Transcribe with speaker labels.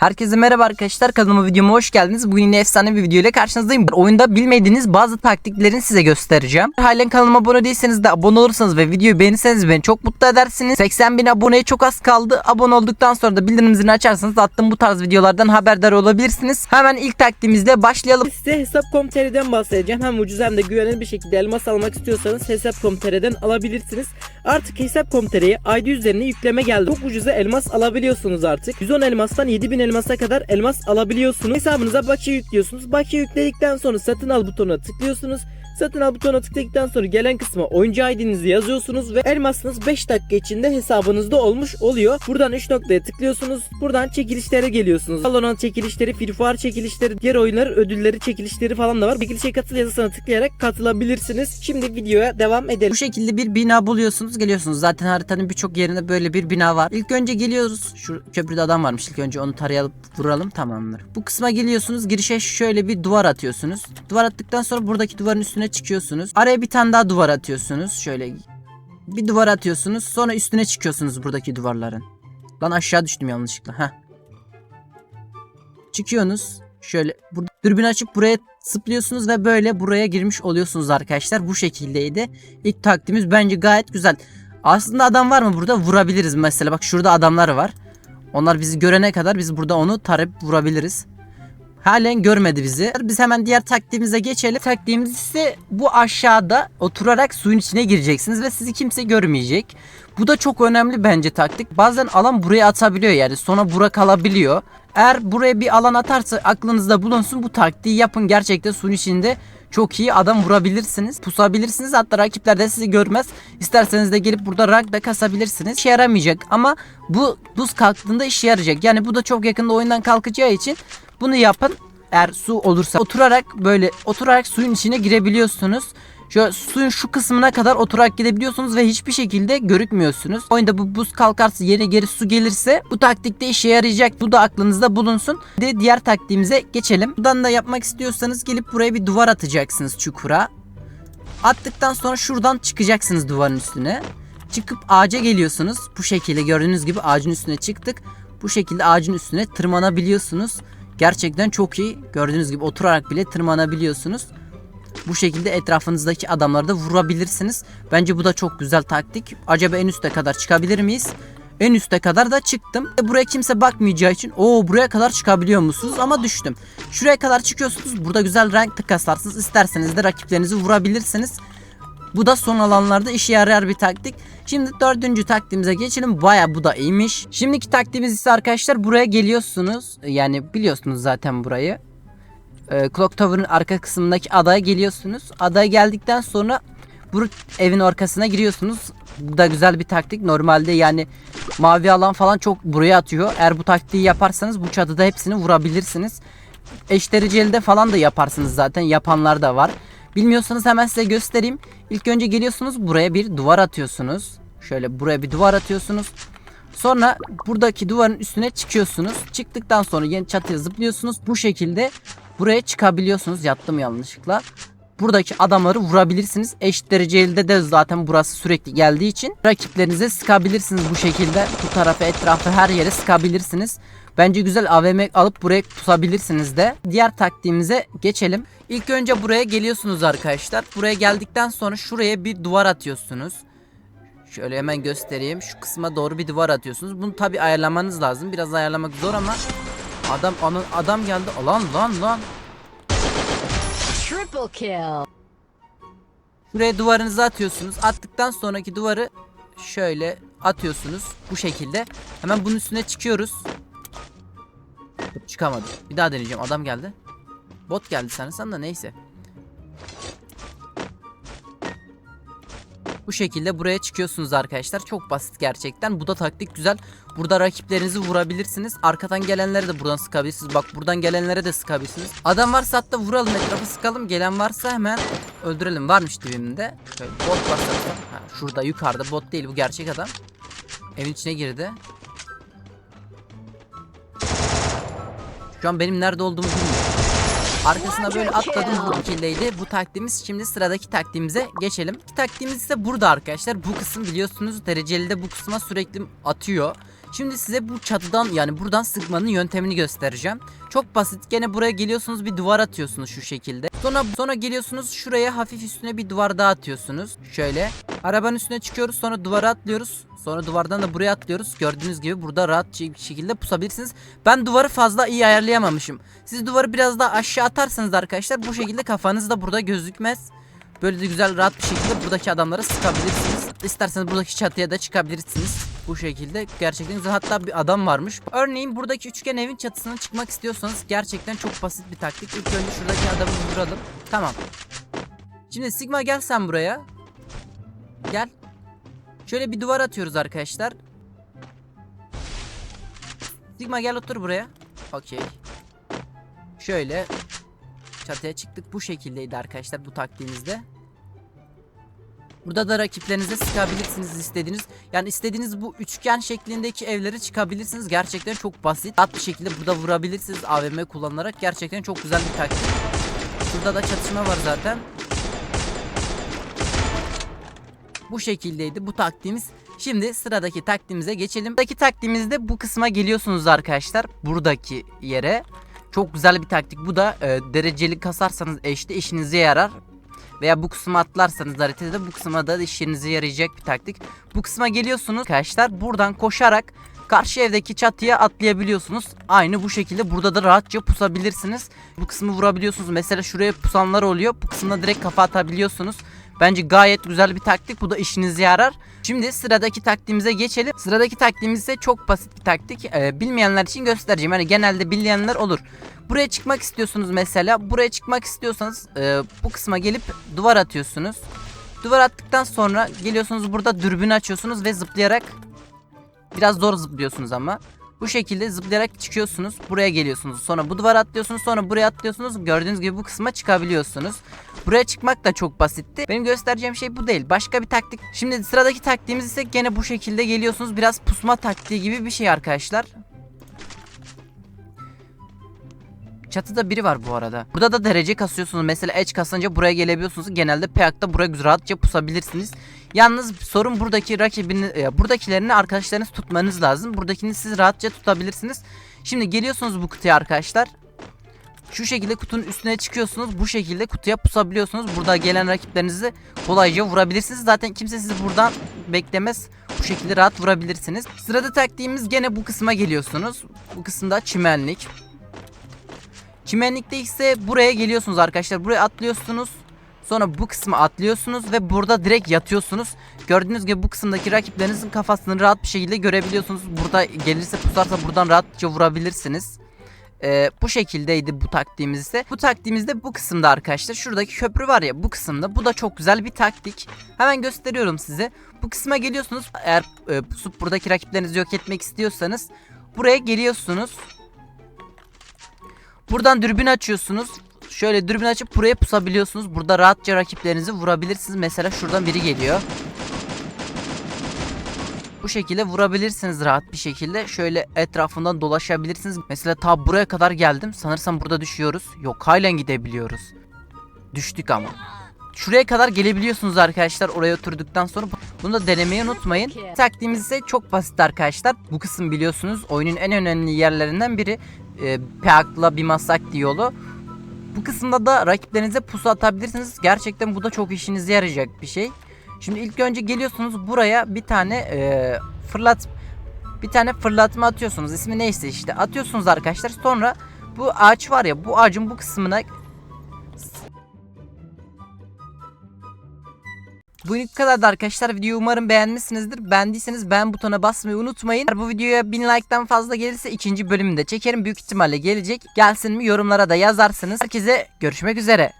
Speaker 1: Herkese merhaba arkadaşlar kanalıma videoma hoş geldiniz. Bugün yine efsane bir video ile karşınızdayım. Oyunda bilmediğiniz bazı taktiklerini size göstereceğim. Halen kanalıma abone değilseniz de abone olursanız ve videoyu beğenirseniz beni çok mutlu edersiniz. 80 bin aboneye çok az kaldı. Abone olduktan sonra da bildirim zilini açarsanız attığım bu tarz videolardan haberdar olabilirsiniz. Hemen ilk taktiğimizle başlayalım.
Speaker 2: Size Hesap.com.tr'den bahsedeceğim. Hem ucuz hem de güvenilir bir şekilde elmas almak istiyorsanız Hesap.com.tr'den alabilirsiniz. Artık Hesap.com.tr'ye ID üzerine yükleme geldi. Çok ucuza elmas alabiliyorsunuz artık. 110 elmastan 7000 elmasa kadar elmas alabiliyorsunuz. Hesabınıza bakiye yüklüyorsunuz. Bakiye yükledikten sonra satın al butonuna tıklıyorsunuz. Satın al butonuna tıkladıktan sonra gelen kısma oyuncu ID'nizi yazıyorsunuz ve elmasınız 5 dakika içinde hesabınızda olmuş oluyor. Buradan 3 noktaya tıklıyorsunuz. Buradan çekilişlere geliyorsunuz. Valorant çekilişleri, Free Fire çekilişleri, diğer oyunların ödülleri, çekilişleri falan da var. Çekilişe katıl yazısına tıklayarak katılabilirsiniz. Şimdi videoya devam edelim.
Speaker 1: Bu şekilde bir bina buluyorsunuz geliyorsunuz. Zaten haritanın birçok yerinde böyle bir bina var. İlk önce geliyoruz. Şu köprüde adam varmış. İlk önce onu tarayalım vuralım tamamdır. Bu kısma geliyorsunuz. Girişe şöyle bir duvar atıyorsunuz. Duvar attıktan sonra buradaki duvarın üstüne çıkıyorsunuz. Araya bir tane daha duvar atıyorsunuz. Şöyle bir duvar atıyorsunuz. Sonra üstüne çıkıyorsunuz buradaki duvarların. Lan aşağı düştüm yanlışlıkla. Heh. Çıkıyorsunuz. Şöyle burada dürbün açıp buraya zıplıyorsunuz ve böyle buraya girmiş oluyorsunuz arkadaşlar. Bu şekildeydi. İlk taktiğimiz bence gayet güzel. Aslında adam var mı burada? Vurabiliriz mesela. Bak şurada adamlar var. Onlar bizi görene kadar biz burada onu tarayıp vurabiliriz. Halen görmedi bizi. Biz hemen diğer taktiğimize geçelim. Taktiğimiz ise bu aşağıda oturarak suyun içine gireceksiniz ve sizi kimse görmeyecek. Bu da çok önemli bence taktik. Bazen alan buraya atabiliyor yani sonra bura kalabiliyor. Eğer buraya bir alan atarsa aklınızda bulunsun bu taktiği yapın. Gerçekten suyun içinde çok iyi adam vurabilirsiniz. Pusabilirsiniz. Hatta rakipler de sizi görmez. İsterseniz de gelip burada rank da kasabilirsiniz. İşe yaramayacak ama bu buz kalktığında işe yarayacak. Yani bu da çok yakında oyundan kalkacağı için bunu yapın. Eğer su olursa oturarak böyle oturarak suyun içine girebiliyorsunuz. Şöyle suyun şu kısmına kadar oturarak gidebiliyorsunuz ve hiçbir şekilde görükmüyorsunuz. Oyunda bu buz kalkarsa yere geri su gelirse bu taktikte işe yarayacak. Bu da aklınızda bulunsun. De diğer taktiğimize geçelim. Buradan da yapmak istiyorsanız gelip buraya bir duvar atacaksınız çukura. Attıktan sonra şuradan çıkacaksınız duvarın üstüne. Çıkıp ağaca geliyorsunuz. Bu şekilde gördüğünüz gibi ağacın üstüne çıktık. Bu şekilde ağacın üstüne tırmanabiliyorsunuz. Gerçekten çok iyi. Gördüğünüz gibi oturarak bile tırmanabiliyorsunuz. Bu şekilde etrafınızdaki adamları da vurabilirsiniz. Bence bu da çok güzel taktik. Acaba en üste kadar çıkabilir miyiz? En üste kadar da çıktım. E, Buraya kimse bakmayacağı için o buraya kadar çıkabiliyor musunuz? Ama düştüm. Şuraya kadar çıkıyorsunuz. Burada güzel rank tıkasarsınız. İsterseniz de rakiplerinizi vurabilirsiniz. Bu da son alanlarda işe yarar bir taktik. Şimdi dördüncü taktiğimize geçelim. Baya bu da iyiymiş. Şimdiki taktiğimiz ise arkadaşlar buraya geliyorsunuz. Yani biliyorsunuz zaten burayı. Ee, Clock Tower'ın arka kısmındaki adaya geliyorsunuz. Adaya geldikten sonra bu evin arkasına giriyorsunuz. Bu da güzel bir taktik. Normalde yani mavi alan falan çok buraya atıyor. Eğer bu taktiği yaparsanız bu çatıda hepsini vurabilirsiniz. Eş dereceli falan da yaparsınız zaten. Yapanlar da var. Bilmiyorsanız hemen size göstereyim. İlk önce geliyorsunuz buraya bir duvar atıyorsunuz. Şöyle buraya bir duvar atıyorsunuz. Sonra buradaki duvarın üstüne çıkıyorsunuz. Çıktıktan sonra yeni çatıya zıplıyorsunuz. Bu şekilde buraya çıkabiliyorsunuz. Yattım yanlışlıkla. Buradaki adamları vurabilirsiniz. Eşit dereceli de zaten burası sürekli geldiği için rakiplerinize sıkabilirsiniz bu şekilde. Bu tarafı etrafı her yere sıkabilirsiniz. Bence güzel AVM alıp buraya tutabilirsiniz de. Diğer taktiğimize geçelim. İlk önce buraya geliyorsunuz arkadaşlar. Buraya geldikten sonra şuraya bir duvar atıyorsunuz. Şöyle hemen göstereyim. Şu kısma doğru bir duvar atıyorsunuz. Bunu tabi ayarlamanız lazım. Biraz ayarlamak zor ama adam ana- adam geldi. Lan lan lan.
Speaker 3: Triple kill.
Speaker 1: Buraya duvarınızı atıyorsunuz. Attıktan sonraki duvarı şöyle atıyorsunuz. Bu şekilde. Hemen bunun üstüne çıkıyoruz. Çıkamadı. Bir daha deneyeceğim. Adam geldi. Bot geldi sanırsan da neyse. Bu şekilde buraya çıkıyorsunuz arkadaşlar. Çok basit gerçekten. Bu da taktik güzel. Burada rakiplerinizi vurabilirsiniz. Arkadan gelenlere de buradan sıkabilirsiniz. Bak buradan gelenlere de sıkabilirsiniz. Adam varsa hatta vuralım etrafı sıkalım. Gelen varsa hemen öldürelim. Varmış dibimde. Şöyle bot varsa şurada yukarıda bot değil bu gerçek adam. Evin içine girdi. Şu an benim nerede olduğumu bilmiyorum. Arkasına böyle atladım bu şekildeydi. Bu taktiğimiz şimdi sıradaki taktiğimize geçelim. Taktiğimiz ise burada arkadaşlar. Bu kısım biliyorsunuz dereceli de bu kısma sürekli atıyor. Şimdi size bu çatıdan yani buradan sıkmanın yöntemini göstereceğim. Çok basit. Gene buraya geliyorsunuz bir duvar atıyorsunuz şu şekilde. Sonra sonra geliyorsunuz şuraya hafif üstüne bir duvar daha atıyorsunuz. Şöyle. Arabanın üstüne çıkıyoruz sonra duvara atlıyoruz. Sonra duvardan da buraya atlıyoruz. Gördüğünüz gibi burada rahat bir şekilde pusabilirsiniz. Ben duvarı fazla iyi ayarlayamamışım. Siz duvarı biraz daha aşağı atarsanız arkadaşlar bu şekilde kafanız da burada gözükmez. Böyle de güzel rahat bir şekilde buradaki adamları sıkabilirsiniz. İsterseniz buradaki çatıya da çıkabilirsiniz. Bu şekilde gerçekten. Hatta bir adam varmış. Örneğin buradaki üçgen evin çatısına çıkmak istiyorsanız gerçekten çok basit bir taktik. İlk önce şuradaki adamı vuralım. Tamam. Şimdi Sigma gel sen buraya. Gel. Şöyle bir duvar atıyoruz arkadaşlar. Sigma gel otur buraya. Okey. Şöyle çatıya çıktık. Bu şekildeydi arkadaşlar bu taktiğimizde. Burada da rakiplerinize sıkabilirsiniz istediğiniz. Yani istediğiniz bu üçgen şeklindeki evlere çıkabilirsiniz. Gerçekten çok basit. Rahat bir şekilde burada vurabilirsiniz AVM kullanarak. Gerçekten çok güzel bir taktik. Burada da çatışma var zaten. Bu şekildeydi bu taktiğimiz. Şimdi sıradaki taktiğimize geçelim. Sıradaki taktiğimizde bu kısma geliyorsunuz arkadaşlar. Buradaki yere. Çok güzel bir taktik. Bu da e, dereceli kasarsanız eşte işinize yarar. Veya bu kısma atlarsanız haritada bu kısma da işinize yarayacak bir taktik. Bu kısma geliyorsunuz arkadaşlar. Buradan koşarak karşı evdeki çatıya atlayabiliyorsunuz. Aynı bu şekilde burada da rahatça pusabilirsiniz. Bu kısmı vurabiliyorsunuz. Mesela şuraya pusanlar oluyor. Bu kısımda direkt kafa atabiliyorsunuz. Bence gayet güzel bir taktik. Bu da işinize yarar. Şimdi sıradaki taktiğimize geçelim. Sıradaki taktiğimiz ise çok basit bir taktik. Ee, bilmeyenler için göstereceğim. Hani genelde bilenler olur. Buraya çıkmak istiyorsunuz mesela. Buraya çıkmak istiyorsanız e, bu kısma gelip duvar atıyorsunuz. Duvar attıktan sonra geliyorsunuz burada dürbün açıyorsunuz ve zıplayarak biraz zor zıplıyorsunuz ama. Bu şekilde zıplayarak çıkıyorsunuz. Buraya geliyorsunuz. Sonra bu duvara atlıyorsunuz. Sonra buraya atlıyorsunuz. Gördüğünüz gibi bu kısma çıkabiliyorsunuz. Buraya çıkmak da çok basitti. Benim göstereceğim şey bu değil. Başka bir taktik. Şimdi sıradaki taktiğimiz ise gene bu şekilde geliyorsunuz. Biraz pusma taktiği gibi bir şey arkadaşlar. Çatıda biri var bu arada. Burada da derece kasıyorsunuz. Mesela edge kasınca buraya gelebiliyorsunuz. Genelde peyakta buraya rahatça pusabilirsiniz. Yalnız sorun buradaki rakibini, e, buradakilerini arkadaşlarınız tutmanız lazım. Buradakini siz rahatça tutabilirsiniz. Şimdi geliyorsunuz bu kutuya arkadaşlar. Şu şekilde kutunun üstüne çıkıyorsunuz. Bu şekilde kutuya pusabiliyorsunuz. Burada gelen rakiplerinizi kolayca vurabilirsiniz. Zaten kimse sizi buradan beklemez. Bu şekilde rahat vurabilirsiniz. Sırada taktiğimiz gene bu kısma geliyorsunuz. Bu kısımda çimenlik. Çimenlikte ise buraya geliyorsunuz arkadaşlar. Buraya atlıyorsunuz. Sonra bu kısmı atlıyorsunuz ve burada direkt yatıyorsunuz. Gördüğünüz gibi bu kısımdaki rakiplerinizin kafasını rahat bir şekilde görebiliyorsunuz. Burada gelirse pusarsa buradan rahatça vurabilirsiniz. Ee, bu şekildeydi bu taktiğimiz ise. Bu taktiğimizde bu kısımda arkadaşlar. Şuradaki köprü var ya bu kısımda. Bu da çok güzel bir taktik. Hemen gösteriyorum size. Bu kısma geliyorsunuz. Eğer e, pusup buradaki rakiplerinizi yok etmek istiyorsanız buraya geliyorsunuz. Buradan dürbün açıyorsunuz. Şöyle dürbün açıp buraya pusabiliyorsunuz. Burada rahatça rakiplerinizi vurabilirsiniz. Mesela şuradan biri geliyor. Bu şekilde vurabilirsiniz rahat bir şekilde. Şöyle etrafından dolaşabilirsiniz. Mesela ta buraya kadar geldim. Sanırsam burada düşüyoruz. Yok halen gidebiliyoruz. Düştük ama. Şuraya kadar gelebiliyorsunuz arkadaşlar oraya oturduktan sonra. Bunu da denemeyi unutmayın. Taktiğimiz ise çok basit arkadaşlar. Bu kısım biliyorsunuz oyunun en önemli yerlerinden biri. E, Peak'la bir masak yolu. Bu kısımda da rakiplerinize pusu atabilirsiniz. Gerçekten bu da çok işinize yarayacak bir şey. Şimdi ilk önce geliyorsunuz buraya bir tane e, fırlat bir tane fırlatma atıyorsunuz. İsmi neyse işte atıyorsunuz arkadaşlar. Sonra bu ağaç var ya bu ağacın bu kısmına Bu ilk kadar da arkadaşlar videoyu umarım beğenmişsinizdir. Beğendiyseniz beğen butonuna basmayı unutmayın. Eğer bu videoya 1000 like'tan fazla gelirse ikinci bölümünde çekerim. Büyük ihtimalle gelecek. Gelsin mi yorumlara da yazarsınız. Herkese görüşmek üzere.